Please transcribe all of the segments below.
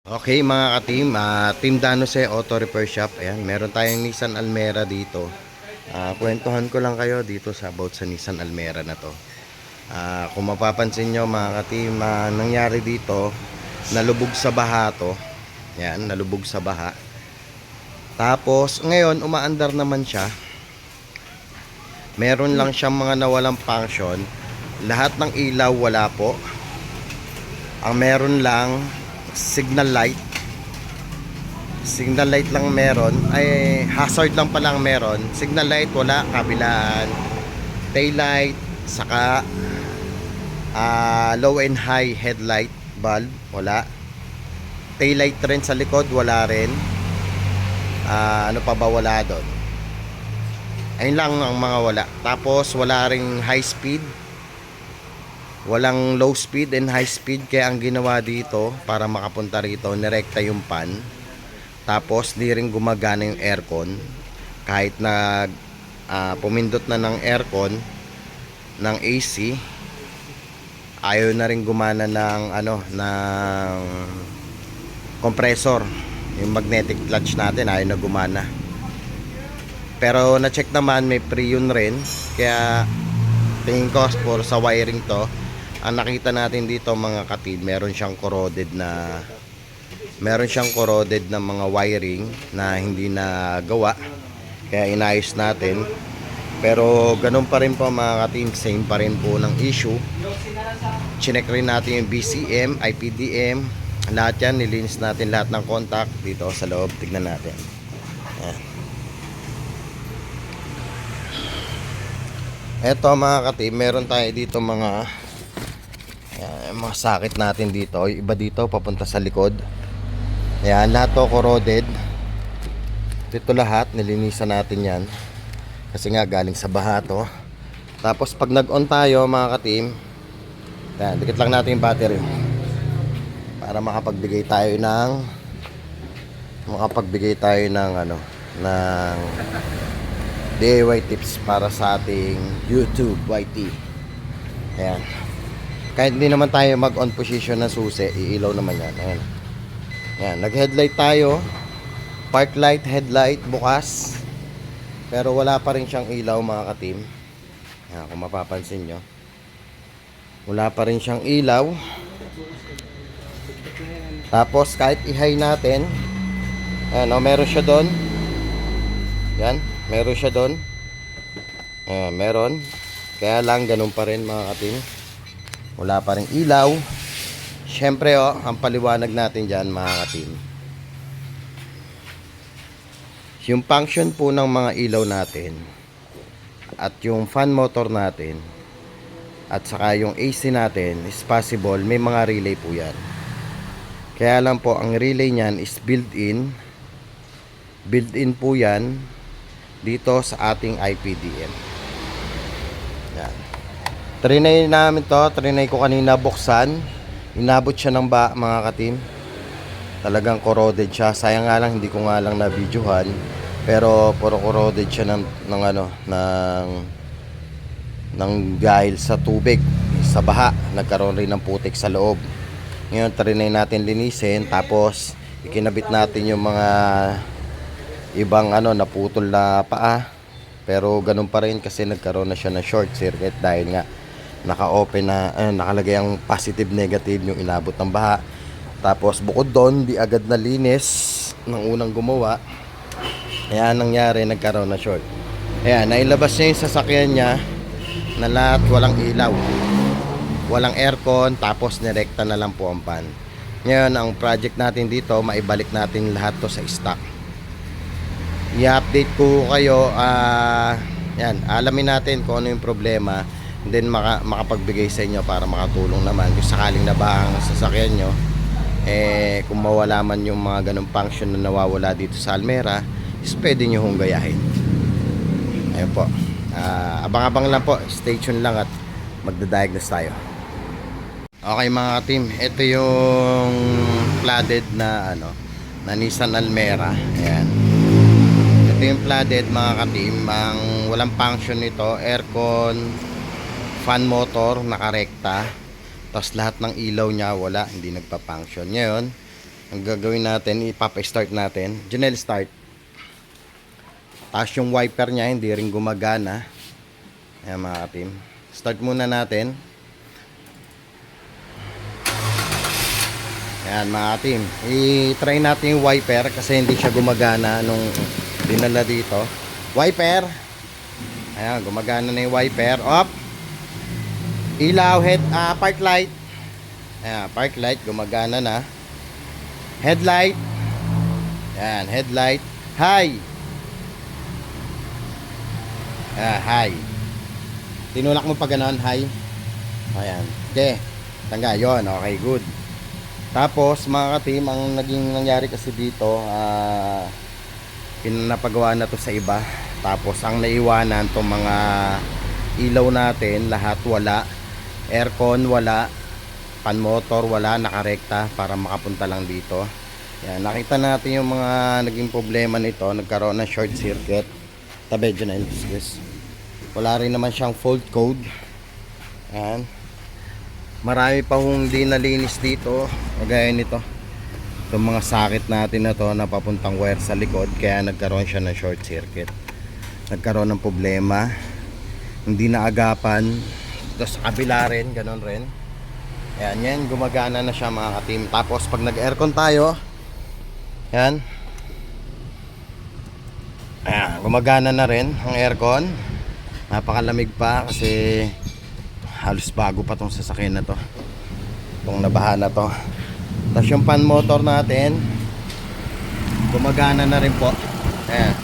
Okay mga ka-team, ah, Team Danose Auto Repair Shop. Ayan, meron tayong Nissan Almera dito. Ah, kwentuhan ko lang kayo dito sa about sa Nissan Almera na to. Ah, kung mapapansin nyo mga ka-team, ah, nangyari dito, nalubog sa baha to. Ayan, nalubog sa baha. Tapos, ngayon, umaandar naman siya. Meron lang siyang mga nawalang function. Lahat ng ilaw wala po. Ang meron lang signal light. Signal light lang meron. Ay hazard lang pala ang meron. Signal light wala. Kabilaan. Tail light saka ah, low and high headlight bulb wala. Tail light rin sa likod wala rin. Ah, ano pa ba wala doon? Ayun lang ang mga wala. Tapos wala ring high speed walang low speed and high speed kaya ang ginawa dito para makapunta rito nirekta yung pan. Tapos di rin gumagana yung aircon. Kahit na ah, pumindot na ng aircon ng AC ayaw na rin gumana ng ano ng compressor. Yung magnetic clutch natin ayaw na gumana. Pero na-check naman may pre-yun rin. Kaya tingin ko for sa wiring to ang nakita natin dito mga katid meron siyang corroded na meron siyang corroded na mga wiring na hindi na gawa kaya inayos natin. Pero ganun pa rin po mga katid same pa rin po ng issue. Chinek rin natin yung BCM, IPDM lahat yan nilinis natin lahat ng contact dito sa loob. Tignan natin. Ayan. Eto mga katib, meron tayo dito mga Ayan, mga sakit natin dito. Yung Iba dito papunta sa likod. Ayan, lahat to corroded. Dito lahat, nilinisan natin yan. Kasi nga galing sa baha to. Tapos pag nag-on tayo mga katim, ayan, dikit lang natin yung battery. Para makapagbigay tayo ng makapagbigay tayo ng ano, ng DIY tips para sa ating YouTube YT. Ayan. Kahit hindi naman tayo mag-on position ng susi, iilaw naman yan. Ayan. Ayan. Nag-headlight tayo. Park light, headlight, bukas. Pero wala pa rin siyang ilaw mga katim. Ayan, kung mapapansin nyo. Wala pa rin siyang ilaw. Tapos kahit i-high natin, ayan, oh, meron siya doon. Yan, meron siya doon. Ayan, meron. Kaya lang, ganun pa rin mga katim. Wala pa rin ilaw. Siyempre, oh, ang paliwanag natin dyan, mga katim. Yung function po ng mga ilaw natin at yung fan motor natin at saka yung AC natin is possible may mga relay po yan. Kaya lang po, ang relay niyan is built-in. Built-in po yan dito sa ating IPDM. Yan. Trinay namin to, trinay ko kanina buksan. Inabot siya ng ba, mga katim. Talagang corroded siya. Sayang nga lang, hindi ko nga lang na-videohan. Pero puro corroded siya ng, ng ano, ng ng dahil sa tubig, sa baha. Nagkaroon rin ng putik sa loob. Ngayon, trinay natin linisin. Tapos, ikinabit natin yung mga ibang ano naputol na paa pero ganun pa rin kasi nagkaroon na siya ng short circuit dahil nga naka-open na eh, nakalagay ang positive negative yung inabot ng baha. Tapos bukod doon di agad na linis ng unang gumawa. Kaya nangyari nagkaroon na short. Ayan nailabas niya yung sasakyan niya na lahat walang ilaw. Walang aircon tapos nirekta na lang po ang pan. Ngayon ang project natin dito maibalik natin lahat to sa stock. I-update ko kayo ah yan alamin natin kung ano yung problema then maka, makapagbigay sa inyo para makatulong naman. Kung sakaling na ba ang sasakyan nyo eh kung mawala man yung mga ganong function na nawawala dito sa Almera is pwede nyo hong gayahin. Ayun po. Ah, abang-abang lang po. Stay tuned lang at magdadiagnose tayo. Okay mga team ito yung flooded na ano na Nissan Almera. Ayan. Ito yung flooded mga katim ang walang function nito aircon fan motor nakarekta tapos lahat ng ilaw niya wala hindi nagpa-function ngayon ang gagawin natin, ipapa-start natin. Janelle, start. Tapos yung wiper niya, hindi rin gumagana. Ayan mga team. Start muna natin. Ayan mga team. I-try natin yung wiper kasi hindi siya gumagana nung dinala dito. Wiper! Ayan, gumagana na yung wiper. Up! Ilaw, head, ah, park light. Ayan, park light, gumagana na. Headlight. Ayan, headlight. High. Ah, high. Tinulak mo pa ganon, high. Ayan. Okay. Tangga, yon Okay, good. Tapos, mga ka-team, ang naging nangyari kasi dito, ah, pinapagawa na to sa iba. Tapos, ang naiwanan to mga ilaw natin, lahat wala. Aircon, wala. Pan motor, wala. Nakarekta para makapunta lang dito. Yan, nakita natin yung mga naging problema nito. Nagkaroon ng short circuit. Tabi dyan na excuse. Wala rin naman siyang fault code. Yan. Marami pa hong di nalinis dito. Kagaya nito. Itong mga sakit natin na to na papuntang wire sa likod. Kaya nagkaroon siya ng short circuit. Nagkaroon ng problema. Hindi naagapan. Tapos kabila rin, ganun rin. Ayan, yan, gumagana na siya mga ka-team. Tapos pag nag-aircon tayo, yan. Ayan, gumagana na rin ang aircon. Napakalamig pa kasi halos bago pa tong sasakyan na to. Itong nabaha na to. Tapos yung pan motor natin, gumagana na rin po. Ayan.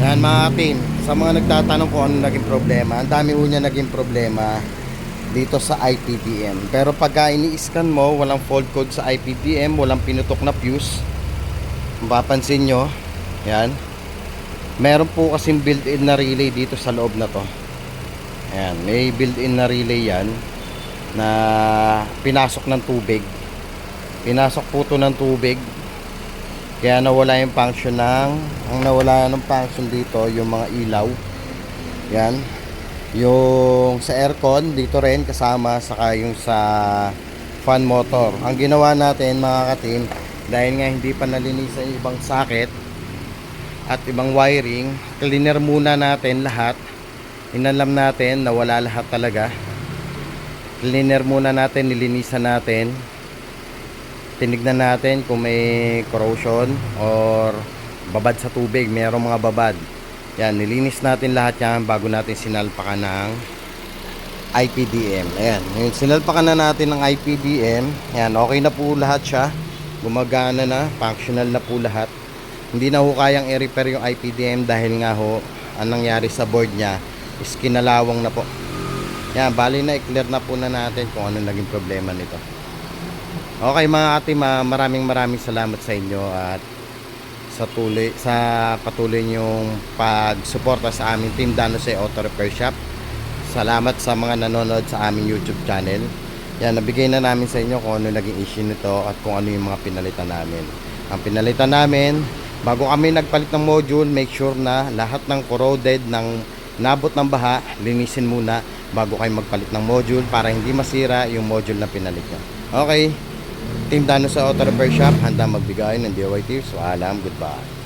Yan mga team, sa mga nagtatanong kung ano naging problema, ang dami ho niya naging problema dito sa IPDM. Pero pagka ini-scan mo, walang fault code sa IPDM, walang pinutok na fuse. Mapapansin nyo, yan. Meron po kasing built-in na relay dito sa loob na to. Ayan, may built-in na relay yan na pinasok ng tubig. Pinasok po to ng tubig. Kaya nawala yung function ng ang nawala ng function dito yung mga ilaw. Yan. Yung sa aircon dito rin kasama saka yung sa fan motor. Ang ginawa natin mga katim dahil nga hindi pa nalinisan yung ibang socket at ibang wiring, cleaner muna natin lahat. Inalam natin na wala lahat talaga. Cleaner muna natin, nilinisan natin. Tinignan natin kung may corrosion or babad sa tubig, mayroong mga babad. Yan, nilinis natin lahat yan bago natin sinalpakan ng IPDM. Ayan, yung sinalpakan na natin ng IPDM. Yan, okay na po lahat siya. Gumagana na, functional na po lahat. Hindi na ho kayang i-repair yung IPDM dahil nga ho, ang nangyari sa board niya is kinalawang na po. Yan, bali na i-clear na po na natin kung ano naging problema nito. Okay mga ate, ma- maraming maraming salamat sa inyo at sa tuloy sa patuloy niyong pagsuporta sa aming Team Danose Auto Repair Shop. Salamat sa mga nanonood sa aming YouTube channel. Yan, nabigay na namin sa inyo kung ano naging issue nito at kung ano yung mga pinalitan namin. Ang pinalitan namin, bago kami nagpalit ng module, make sure na lahat ng corroded ng nabot ng baha, linisin muna bago kayo magpalit ng module para hindi masira yung module na pinalit nyo. Okay, Team Dano sa Auto Repair Shop, handa magbigay ng DIY tips. Paalam, goodbye.